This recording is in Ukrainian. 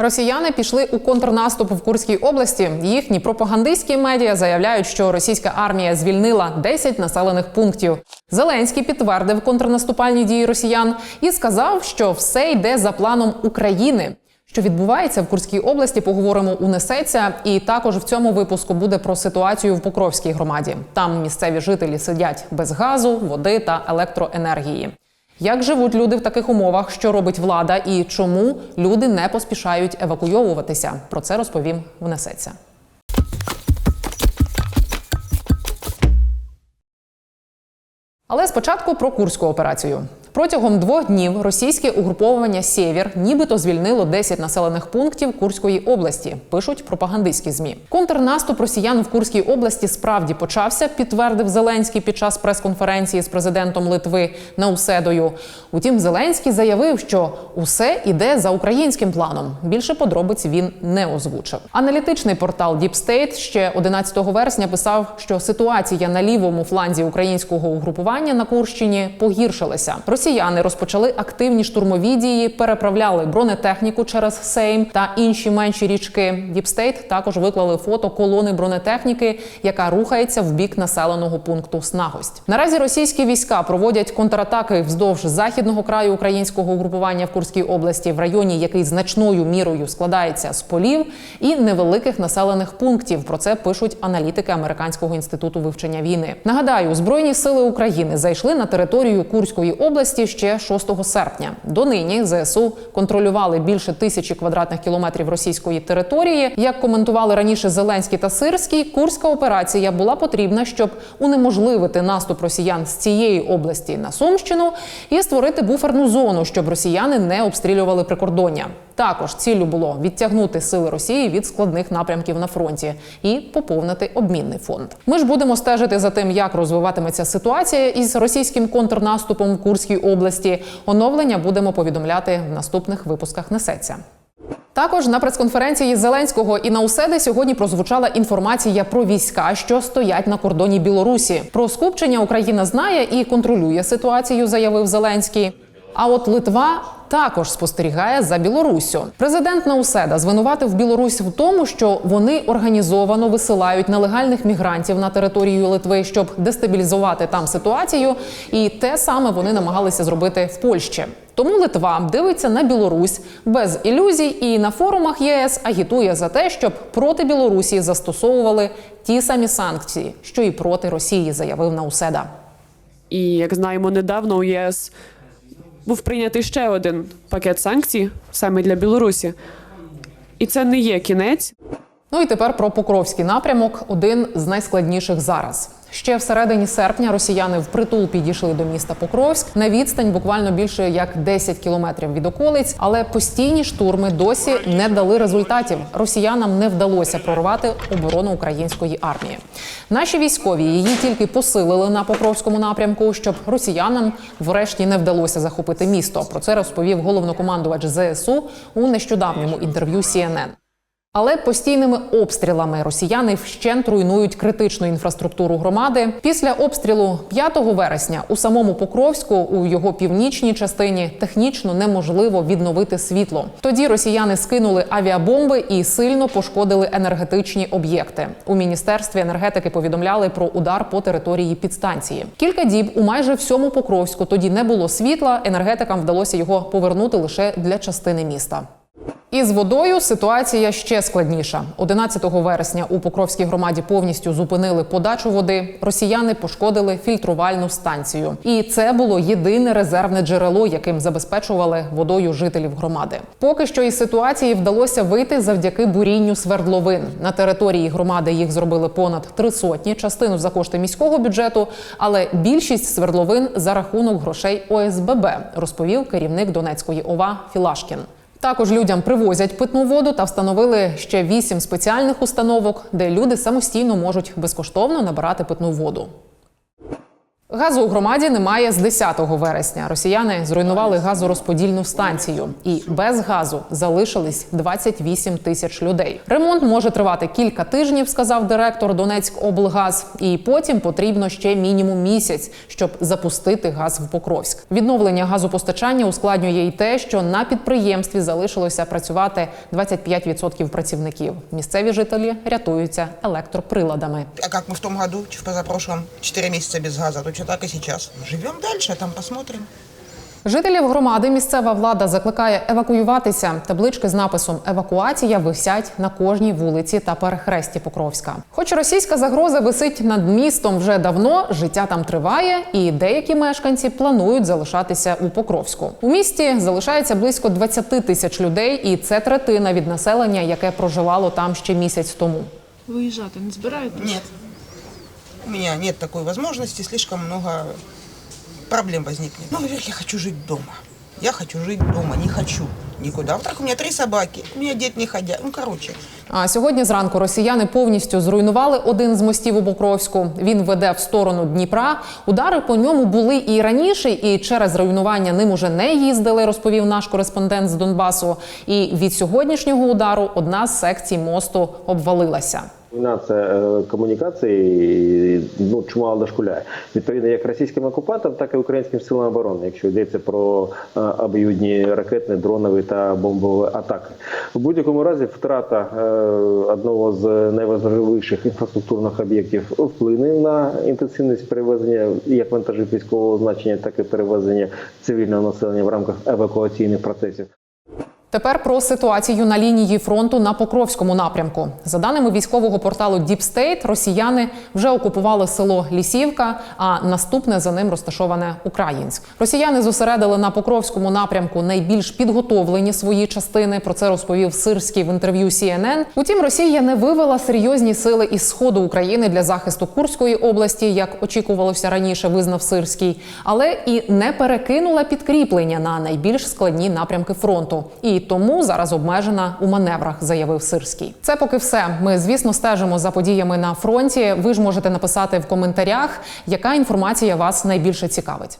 Росіяни пішли у контрнаступ в Курській області. Їхні пропагандистські медіа заявляють, що російська армія звільнила 10 населених пунктів. Зеленський підтвердив контрнаступальні дії росіян і сказав, що все йде за планом України. Що відбувається в Курській області, поговоримо у несеться. І також в цьому випуску буде про ситуацію в Покровській громаді. Там місцеві жителі сидять без газу, води та електроенергії. Як живуть люди в таких умовах, що робить влада, і чому люди не поспішають евакуйовуватися? Про це розповім в несеться. Але спочатку про курську операцію. Протягом двох днів російське угруповування Сєвєр нібито звільнило 10 населених пунктів Курської області. Пишуть пропагандистські змі. Контрнаступ росіян в Курській області справді почався, підтвердив Зеленський під час прес-конференції з президентом Литви Науседою. Утім, Зеленський заявив, що усе іде за українським планом. Більше подробиць він не озвучив. Аналітичний портал Deep State ще 11 вересня писав, що ситуація на лівому фланзі українського угрупування на Курщині погіршилася. Росіяни розпочали активні штурмові дії, переправляли бронетехніку через Сейм та інші менші річки. Діпстейт також виклали фото колони бронетехніки, яка рухається в бік населеного пункту Снагость. Наразі російські війська проводять контратаки вздовж західного краю українського угрупування в Курській області, в районі, який значною мірою складається з полів і невеликих населених пунктів. Про це пишуть аналітики американського інституту вивчення війни. Нагадаю, збройні сили України зайшли на територію Курської області ще 6 серпня. Донині ЗСУ контролювали більше тисячі квадратних кілометрів російської території. Як коментували раніше Зеленський та Сирський, курська операція була потрібна, щоб унеможливити наступ росіян з цієї області на Сумщину і створити буферну зону, щоб росіяни не обстрілювали прикордоння. Також ціллю було відтягнути сили Росії від складних напрямків на фронті і поповнити обмінний фонд. Ми ж будемо стежити за тим, як розвиватиметься ситуація із російським контрнаступом в Курській області. Оновлення будемо повідомляти в наступних випусках. Несеться. Також на прес-конференції Зеленського і Науседи сьогодні прозвучала інформація про війська, що стоять на кордоні Білорусі. Про скупчення Україна знає і контролює ситуацію, заявив Зеленський. А от Литва також спостерігає за Білоруссю. Президент Науседа звинуватив Білорусь в тому, що вони організовано висилають нелегальних мігрантів на територію Литви, щоб дестабілізувати там ситуацію. І те саме вони намагалися зробити в Польщі. Тому Литва дивиться на Білорусь без ілюзій і на форумах ЄС агітує за те, щоб проти Білорусі застосовували ті самі санкції, що і проти Росії, заявив Науседа. І як знаємо, недавно у ЄС був прийнятий ще один пакет санкцій саме для Білорусі. І це не є кінець. Ну і тепер про Покровський напрямок один з найскладніших зараз. Ще в середині серпня росіяни впритул підійшли до міста Покровськ на відстань буквально більше як 10 кілометрів від околиць, але постійні штурми досі не дали результатів. Росіянам не вдалося прорвати оборону української армії. Наші військові її тільки посилили на Покровському напрямку, щоб росіянам врешті не вдалося захопити місто. Про це розповів головнокомандувач ЗСУ у нещодавньому інтерв'ю CNN. Але постійними обстрілами росіяни вщент руйнують критичну інфраструктуру громади. Після обстрілу 5 вересня у самому Покровську, у його північній частині, технічно неможливо відновити світло. Тоді росіяни скинули авіабомби і сильно пошкодили енергетичні об'єкти. У міністерстві енергетики повідомляли про удар по території підстанції. Кілька діб у майже всьому Покровську тоді не було світла. Енергетикам вдалося його повернути лише для частини міста. Із водою ситуація ще складніша. 11 вересня у Покровській громаді повністю зупинили подачу води. Росіяни пошкодили фільтрувальну станцію, і це було єдине резервне джерело, яким забезпечували водою жителів громади. Поки що із ситуації вдалося вийти завдяки бурінню свердловин. На території громади їх зробили понад три сотні, частину за кошти міського бюджету, але більшість свердловин за рахунок грошей ОСББ, розповів керівник Донецької ОВА Філашкін. Також людям привозять питну воду та встановили ще вісім спеціальних установок, де люди самостійно можуть безкоштовно набирати питну воду. Газу у громаді немає з 10 вересня. Росіяни зруйнували газорозподільну станцію, і без газу залишились 28 тисяч людей. Ремонт може тривати кілька тижнів, сказав директор Донецькоблгаз, і потім потрібно ще мінімум місяць, щоб запустити газ в Покровськ. Відновлення газопостачання ускладнює й те, що на підприємстві залишилося працювати 25% працівників. Місцеві жителі рятуються електроприладами. А как мы в том году, в позапрошлом, 4 месяца без газа, точно так и сейчас. Живем дальше, там посмотрим. Жителів громади місцева влада закликає евакуюватися. Таблички з написом Евакуація висять на кожній вулиці та перехресті Покровська. Хоч російська загроза висить над містом вже давно, життя там триває, і деякі мешканці планують залишатися у Покровську. У місті залишається близько 20 тисяч людей, і це третина від населення, яке проживало там ще місяць тому. Виїжджати не збираєтесь? Нет. У меня нет такой возможности, слишком много проблем возникнет. Ну, я хочу жить дома. Я хочу жить дома, не хочу никуда. А так у меня три собаки, у меня дед не ходя. Ну, короче, А сьогодні зранку росіяни повністю зруйнували один з мостів у Покровську. Він веде в сторону Дніпра. Удари по ньому були і раніше, і через руйнування ним уже не їздили, розповів наш кореспондент з Донбасу. І від сьогоднішнього удару одна з секцій мосту обвалилася. Війна це комунікації, ну чимало дошкуляє. Відповідно, як російським окупантам, так і українським силам оборони, якщо йдеться про е, об'юдні ракетні, дронові та бомбові атаки. В будь-якому разі втрата е, одного з найважливіших інфраструктурних об'єктів вплине на інтенсивність перевезення як вантажів військового значення, так і перевезення цивільного населення в рамках евакуаційних процесів. Тепер про ситуацію на лінії фронту на Покровському напрямку. За даними військового порталу State, росіяни вже окупували село Лісівка, а наступне за ним розташоване Українськ. Росіяни зосередили на Покровському напрямку найбільш підготовлені свої частини. Про це розповів Сирський в інтерв'ю CNN. Утім, Росія не вивела серйозні сили із сходу України для захисту Курської області, як очікувалося раніше, визнав Сирський, але і не перекинула підкріплення на найбільш складні напрямки фронту. Тому зараз обмежена у маневрах, заявив Сирський. Це поки все. Ми, звісно, стежимо за подіями на фронті. Ви ж можете написати в коментарях, яка інформація вас найбільше цікавить.